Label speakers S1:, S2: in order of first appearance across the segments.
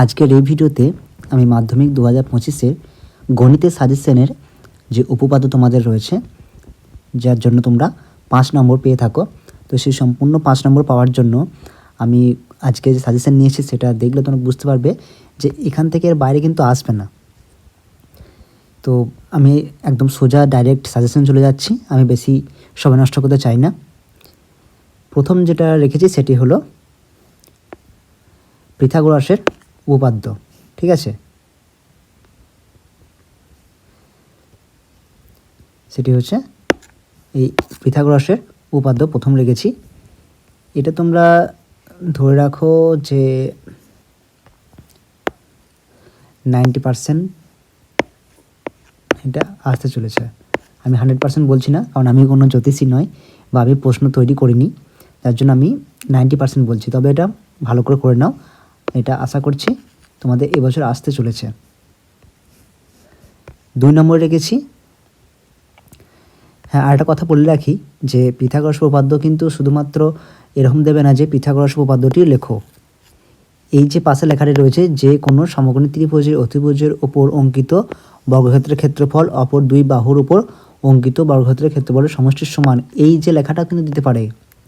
S1: আজকের এই ভিডিওতে আমি মাধ্যমিক দু হাজার পঁচিশের গণিতের সাজেশনের যে উপপাদ্য তোমাদের রয়েছে, যার জন্য তোমরা পাঁচ নম্বর পেয়ে থাকো, তো সেই সম্পূর্ণ পাঁচ নম্বর পাওয়ার জন্য আমি আজকে যে সাজেশন নিয়েছি সেটা দেখলে তোমরা বুঝতে পারবে যে এখান থেকে এর বাইরে কিন্তু আসবে না। তো আমি একদম সোজা ডাইরেক্ট সাজেশন চলে যাচ্ছি, আমি বেশি সময় নষ্ট করতে চাই না। প্রথম যেটা রেখেছি সেটি হলো পিথাগোরাসের উপপাদ্য ঠিক আছে? সেটি হচ্ছে এই পিথাগোরাসের উপপাদ্য প্রথম রেখেছি এটা তোমরা ধরে রাখো যে নাইনটি পারসেন্ট এটা আসতে চলেছে। আমি হান্ড্রেড পার্সেন্ট বলছি না, কারণ আমি কোনো জ্যোতিষী নয় বা আমি প্রশ্ন তৈরি করিনি। যার জন্য আমি নাইনটি পার্সেন্ট বলছি। তবে এটা ভালো করে করে নাও। এটা আশা করছি তোমাদের এবছর আসতে চলেছে। দুই নম্বরে রেখেছি। হ্যাঁ আর একটা কথা বলে রাখি যে পিথাগোরাস উপপাদ্য কিন্তু শুধুমাত্র এরকম দেবে না যে পিথাগোরাস উপপাদ্যটি লেখো এই যে পাশে লেখাটি রয়েছে যে কোনো সমকোণী ত্রিভুজের অতিভুজের ওপর অঙ্কিত বর্গক্ষেত্রের ক্ষেত্রফল, অপর দুই বাহুর উপর অঙ্কিত বর্গক্ষেত্রের ক্ষেত্রফলের সমষ্টির সমান। এই যে লেখাটাও কিন্তু দিতে পারে।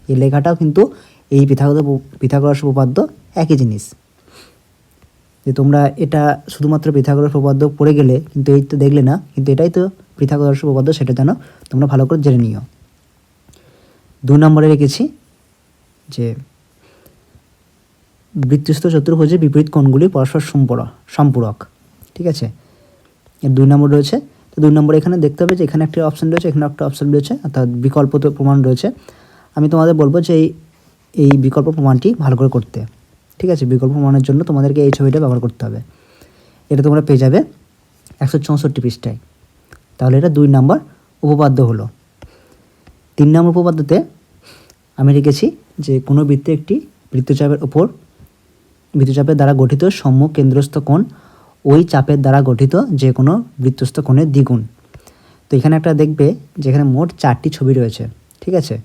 S1: এই লেখাটাও কিন্তু এই পিথাগোরাস পিথাগোরাস উপপাদ্য একই জিনিস। যে তোমরা এটা শুধুমাত্র পিথাগোরাস উপপাদ্য পড়ে গেলে কিন্তু এই তো দেখলে না, কিন্তু এটাই তো পিথাগোরাস উপপাদ্য, সেটা যেন তোমরা ভালো করে জেনে নিও। দু নম্বরে রেখেছি যে বৃত্তস্থ চতুর্ভুজের বিপরীত কোণগুলি পরস্পর সম্পূরক সম্পূরক, ঠিক আছে? এর দুই নম্বর রয়েছে, তো দুই নম্বর এখানে দেখতে হবে যে এখানে একটি অপশান রয়েছে, এখানে একটা অপশন রয়েছে, অর্থাৎ বিকল্প প্রমাণ রয়েছে। আমি তোমাদের বলব যে এই বিকল্প প্রমাণটি ভালো করে করতে। ঠিক আছে? বিকল্প প্রমাণের জন্য তোমাদেরকে এই ছবিটা ব্যবহার করতে হবে। এটা তোমরা পেয়ে যাবে একশো চৌষট্টি পৃষ্ঠায়। তাহলে এটা দুই নম্বর উপপাদ্য হলো। তিন নম্বর উপপাদ্যতে আমি রেখেছি যে, কোনো বৃত্তে একটি বৃত্তচাপের ওপর বৃত্তচাপের দ্বারা গঠিত সম্মুখ কেন্দ্রস্থ কোণ ওই চাপের দ্বারা গঠিত যে কোনো বৃত্তস্থ কোণের দ্বিগুণ। তো এখানে একটা দেখবে যেখানে মোট চারটি ছবি রয়েছে। ঠিক আছে?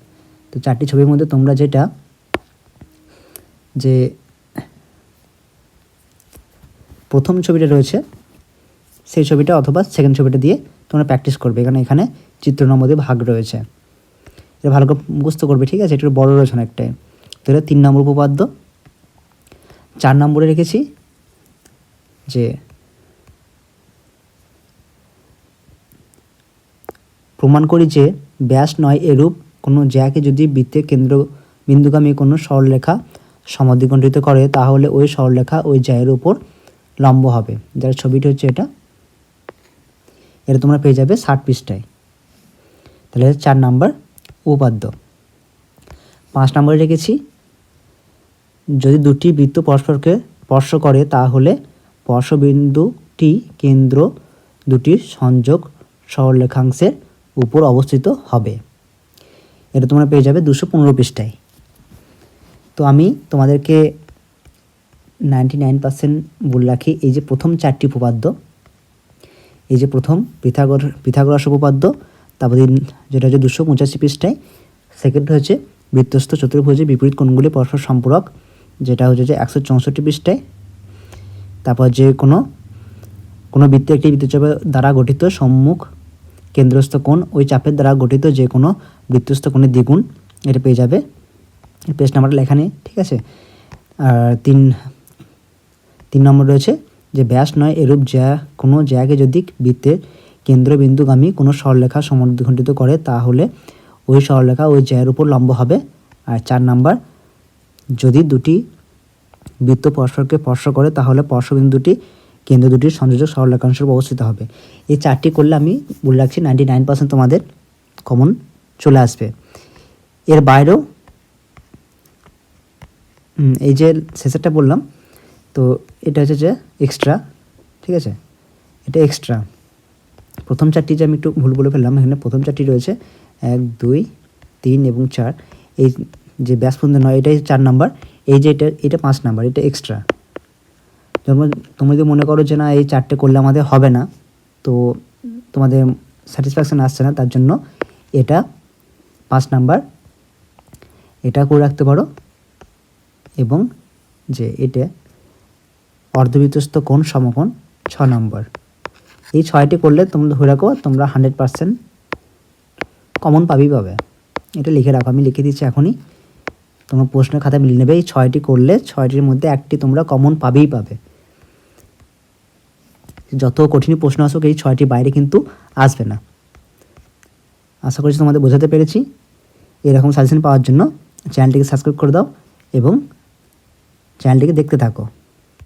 S1: তো চারটি ছবির মধ্যে তোমরা যেটা যে প্রথম ছবিটা রয়েছে, সেই ছবিটা অথবা সেকেন্ড ছবিটা দিয়ে তোমরা প্র্যাকটিস করবে। এখানে এখানে চিত্র নম্বরে ভাগ রয়েছে। এটা ভালো করে মুখস্থ করবে, ঠিক আছে? একটু বড় রয়েছে অনেকটাই। তো এটা তিন নম্বর উপপাদ্য। চার নম্বরে রেখেছি যে প্রমাণ করি যে ব্যাস নয় এরূপ কোনো জ্যাকে যদি বৃত্তের কেন্দ্র বিন্দুগামী কোনো সরলরেখা সমদ্বিখণ্ডিত করে, তাহলে ওই সরলরেখা ওই জ্যায়ের উপর লম্ব হবে। যার ছবিটি হচ্ছে এটা। এটা তোমরা পেয়ে যাবে ষাট পৃষ্ঠায়। তাহলে চার নাম্বার উপাদ্য পাঁচ নম্বরে রেখেছি, যদি দুটি বৃত্ত পরস্পরকে স্পর্শ করে, তাহলে স্পর্শবিন্দুটি কেন্দ্র দুটি সংযোগ সরলরেখাংশের উপর অবস্থিত হবে। এটা তোমরা পেয়ে যাবে দুশো পনেরো পৃষ্ঠায়। তো আমি তোমাদেরকে নাইনটি নাইন পার্সেন্ট বলে রাখি এই যে প্রথম চারটি উপপাদ্য, এই যে প্রথম পিথাগর, পিথাগোরাস উপপাদ্য, তারপর যেটা হচ্ছে দুশো পঁচাশি পৃষ্ঠায় সেকেন্ড হচ্ছে বৃত্তস্থ চতুর্ভুজের বিপরীত কোণগুলি পরস্পর সম্পূরক, যেটা হচ্ছে যে একশো চৌষট্টি পৃষ্ঠায়, তারপর যে কোনো কোনো বৃত্তে একটি বৃত্তচাপের দ্বারা গঠিত সম্মুখ কেন্দ্রস্থ কোণ, ওই চাপের দ্বারা গঠিত যে কোনো বৃত্তস্থ কোণের দ্বিগুণ, এটা পেয়ে যাবে। পেজ নাম্বারটা লেখা নেই, ঠিক আছে? আর তিন তিন নম্বর রয়েছে যে ব্যাস নয় এরূপ যা কোনো জায়গায় যদি বৃত্তের কেন্দ্রবিন্দুগামী কোনো সরলরেখা সমদ্বিখণ্ডিত করে, তাহলে ওই সরলরেখা ওই জ্যায়ের উপর লম্ব হবে। আর চার নাম্বার, যদি দুটি বৃত্ত পরস্পরকে স্পর্শ করে, তাহলে স্পর্শবিন্দুটি কেন্দ্র দুটির সংযোজক সরলরেখাংশের উপর অবস্থিত হবে। এই চারটি করলে আমি বলে রাখছি নাইনটি নাইন পার্সেন্ট তোমাদের কমন চলে আসবে। এর বাইরেও এই যে শেষেরটা বললাম তো এটা হচ্ছে যে এক্সট্রা ঠিক আছে? এটা এক্সট্রা প্রথম চারটি যে আমি একটু ভুল বলে ফেললাম, এখানে প্রথম চারটি রয়েছে, এক, দুই, তিন এবং চার। এই যে ব্যাসপন্দ নয়, এটাই চার নাম্বার। এই যে এটা এটা পাঁচ নাম্বার, এটা এক্সট্রা যেমন তুমি যদি মনে করো যে না, এই চারটে করলে আমাদের হবে না, তো তোমাদের স্যাটিসফ্যাকশান আসছে না, তার জন্য এটা পাঁচ নাম্বার। এটা করে রাখতে পারো। এবং যে এটা অর্ধবৃত্তস্থ কোণ সমকোণ ছ নম্বর। এই ছয়টি করলে তোমরা ধরে রাখো, তোমরা হান্ড্রেড পার্সেন্ট কমন পাবেই পাবে। এটা লিখে রাখো, আমি লিখে দিচ্ছি এখনই। তোমরা প্রশ্নের খাতায় মিলিয়ে নেবে, এই ছয়টি করলে ছয়টির মধ্যে একটি তোমরা কমন পাবেই পাবে। যত কঠিন প্রশ্ন আসুক, এই ছয়টি বাইরে কিন্তু আসবে না। আশা করছি তোমাদের বোঝাতে পেরেছি। এরকম সাজেশন পাওয়ার জন্য চ্যানেলটিকে সাবস্ক্রাইব করে দাও এবং চ্যানেলটিকে দেখতে থাকো।